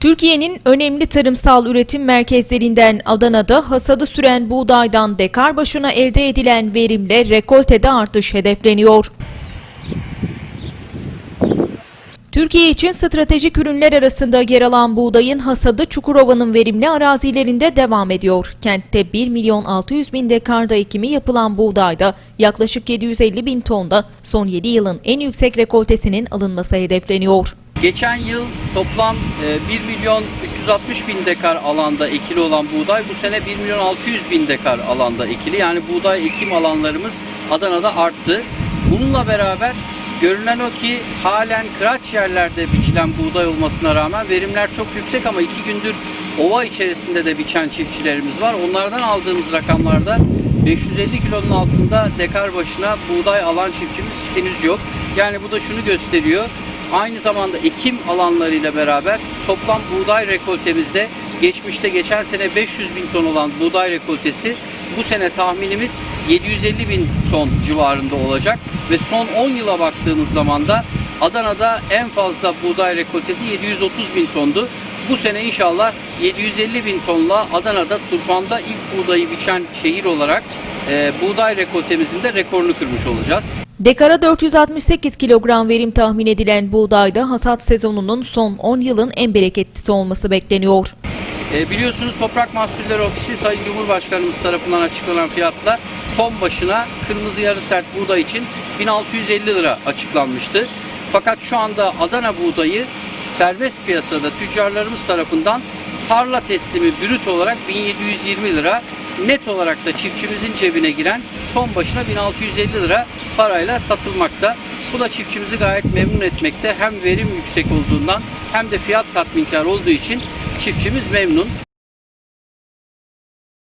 Türkiye'nin önemli tarımsal üretim merkezlerinden Adana'da hasadı süren buğdaydan dekar başına elde edilen verimle rekoltede artış hedefleniyor. Türkiye için stratejik ürünler arasında yer alan buğdayın hasadı Çukurova'nın verimli arazilerinde devam ediyor. Kentte 1 milyon 600 bin dekarda ekimi yapılan buğdayda yaklaşık 750 bin tonda son 7 yılın en yüksek rekoltesinin alınması hedefleniyor. Geçen yıl toplam e, 1 milyon 360 bin dekar alanda ekili olan buğday bu sene 1 milyon 600 bin dekar alanda ekili. Yani buğday ekim alanlarımız Adana'da arttı. Bununla beraber görünen o ki halen kıraç yerlerde biçilen buğday olmasına rağmen verimler çok yüksek ama iki gündür ova içerisinde de biçen çiftçilerimiz var. Onlardan aldığımız rakamlarda 550 kilonun altında dekar başına buğday alan çiftçimiz henüz yok. Yani bu da şunu gösteriyor. Aynı zamanda ekim alanlarıyla beraber toplam buğday rekoltemizde geçmişte geçen sene 500 bin ton olan buğday rekoltesi bu sene tahminimiz 750 bin ton civarında olacak ve son 10 yıla baktığımız zaman da Adana'da en fazla buğday rekoltesi 730 bin tondu. Bu sene inşallah 750 bin tonla Adana'da Turfan'da ilk buğdayı biçen şehir olarak e, buğday rekoltemizin de rekorunu kırmış olacağız. Dekara 468 kilogram verim tahmin edilen buğdayda hasat sezonunun son 10 yılın en bereketlisi olması bekleniyor. E, biliyorsunuz Toprak Mahsulleri Ofisi Sayın Cumhurbaşkanımız tarafından açıklanan fiyatla ton başına kırmızı yarı sert buğday için 1650 lira açıklanmıştı. Fakat şu anda Adana buğdayı serbest piyasada tüccarlarımız tarafından tarla teslimi brüt olarak 1720 lira, net olarak da çiftçimizin cebine giren ton başına 1650 lira parayla satılmakta. Bu da çiftçimizi gayet memnun etmekte. Hem verim yüksek olduğundan hem de fiyat tatminkar olduğu için çiftçimiz memnun.